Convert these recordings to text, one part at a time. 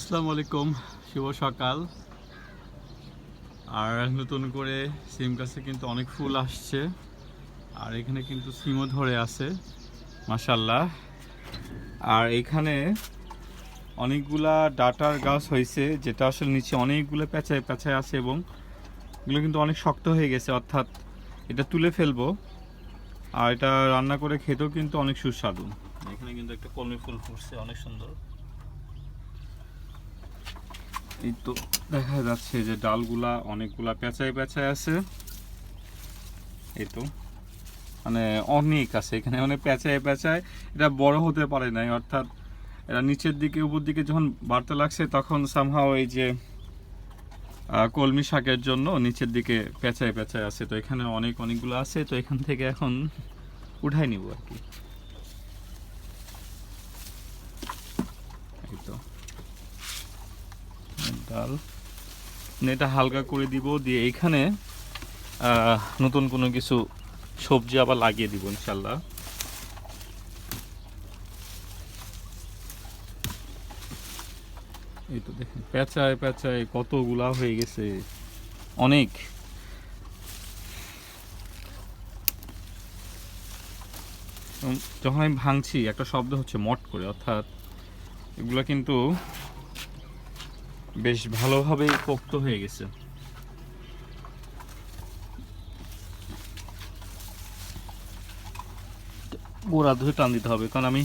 আসসালামু আলাইকুম, শুভ সকাল। আর নতুন করে সিম গাছে কিন্তু অনেক ফুল আসছে। আর এখানে কিন্তু সিমও ধরে আছে মাসাল্লাহ আর এখানে অনেকগুলা ডাটার গাছ হয়েছে, যেটা আসলে নিচে অনেকগুলো পেঁচায় পেঁচায় আছে এবং এগুলো কিন্তু অনেক শক্ত হয়ে গেছে, অর্থাৎ এটা তুলে ফেলব। আর এটা রান্না করে খেতেও কিন্তু অনেক সুস্বাদু। এখানে কিন্তু একটা কলমি ফুল ফুটছে, অনেক সুন্দর। এই তো দেখা যাচ্ছে যে ডালগুলা অনেকগুলা পেঁচায় পেঁচায় আছে। এই তো। মানে অনেক আছে এখানে মানে পেঁচায় পেঁচায়। এটা বড় হতে পারে নাই, অর্থাৎ এরা নিচের দিকে, উপর দিকে যখন বাড়তে লাগছে, তখন সামহাও এই যে কলমি শাকের জন্য নিচের দিকে পেঁচায় পেঁচায় আছে। তো এখানে অনেক অনেকগুলো আছে, তো এখান থেকে এখন উঠাই নিব আর কি। এই তো। ডাল। এটা হালকা করে দিব, দিয়ে এইখানে নতুন কোনো কিছু সবজি আবার লাগিয়ে দিব ইনশাল্লাহ এই তো দেখেন প্যাঁচায় পেঁচায় কতগুলা হয়ে গেছে। অনেক। যখন আমি ভাঙছি, একটা শব্দ হচ্ছে মট করে, অর্থাৎ এগুলো কিন্তু বেশ ভালোভাবেই পোক্ত হয়ে গেছে। গোড়া ধরে টান দিতে হবে, কারণ আমি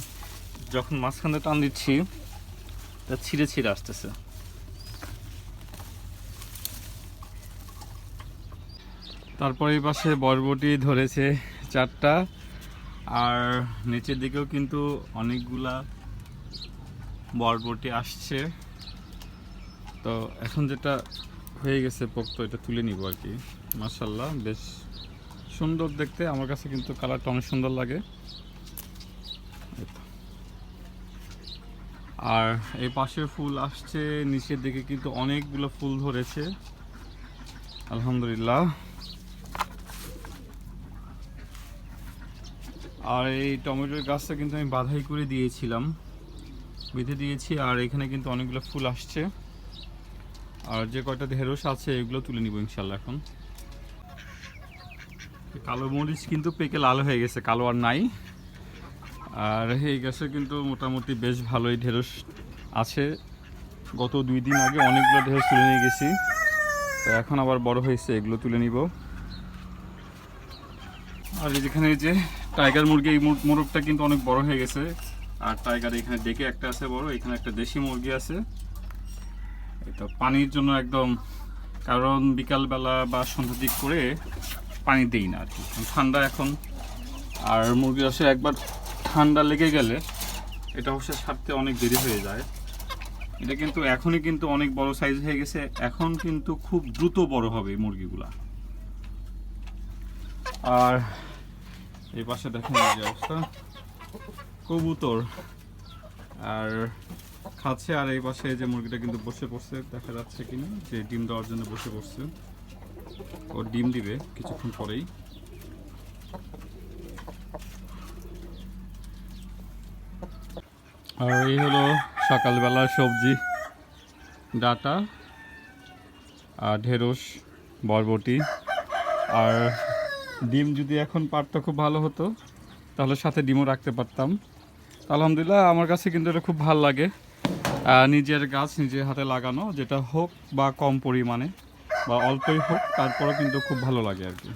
যখন মাঝখানে টান দিচ্ছি, তা ছিঁড়ে ছিঁড়ে আসতেছে। তারপরে এই পাশে বরবটি ধরেছে চারটা, আর নিচের দিকেও কিন্তু অনেকগুলা বরবটি আসছে। তো এখন যেটা হয়ে গেছে পোক্ত, এটা তুলে নিব আর কি। মার্শাল্লাহ বেশ সুন্দর দেখতে। আমার কাছে কিন্তু কালারটা অনেক সুন্দর লাগে। আর এই পাশে ফুল আসছে, নিচের দিকে কিন্তু অনেকগুলো ফুল ধরেছে। আলহামদুলিল্লাহ। আর এই টমেটোর গাছটা কিন্তু আমি বাধাই করে দিয়েছিলাম। বেঁধে দিয়েছি, আর এখানে কিন্তু অনেকগুলো ফুল আসছে। আর যে কয়টা ঢেঁড়স আছে, এগুলো তুলে নিব ইনশাল্লাহ এখন। কালো মরিচ কিন্তু পেকে লাল হয়ে গেছে, কালো আর নাই। আর এই গাছে কিন্তু মোটামুটি বেশ ভালোই ঢেঁড়স আছে। গত দুই দিন আগে অনেকগুলো ঢেঁড়স তুলে নিয়ে গেছি। তো এখন আবার বড় হয়েছে, এগুলো তুলে নিব। আর যেখানে যে টাইগার মুরগি, এই মুর- মোরগটা কিন্তু অনেক বড় হয়ে গেছে। আর টাইগার এখানে ডেকে একটা আছে বড়, এখানে একটা দেশি মুরগি আছে। তো পানির জন্য একদম, কারণ বিকালবেলা বা সন্ধ্যার দিক করে পানি দেই না আর কি। ঠান্ডা এখন। আর মুরগি রসে একবার ঠান্ডা লেগে গেলে এটা অবশ্য ছাড়তে অনেক দেরি হয়ে যায়। এটা কিন্তু এখনই কিন্তু অনেক বড় সাইজ হয়ে গেছে। এখন কিন্তু খুব দ্রুত বড় হবে মুরগিগুলা। আর এই পাশে দেখেন যে অবস্থা। কবুতর। আর খাচ্ছে আর এই পাশে যে মুরগিটা কিন্তু বসে পড়ছে, দেখা যাচ্ছে কিনা যে ডিম দেওয়ার জন্য বসে পড়ছে। ও ডিম দিবে কিছুক্ষণ পরেই। আর এই হলো সকালবেলার সবজি, ডাটা আর ঢেঁড়স, বরবটি। আর ডিম যদি এখন পারতো খুব ভালো হতো, তাহলে সাথে ডিমও রাখতে পারতাম। আলহামদুলিল্লাহ, আমার কাছে কিন্তু এটা খুব ভালো লাগে। নিজের গাছ নিজের হাতে লাগানো, যেটা হোক বা কম পরিমাণে, বা অল্পই হোক, তারপরেও কিন্তু খুব ভালো লাগে আর কি।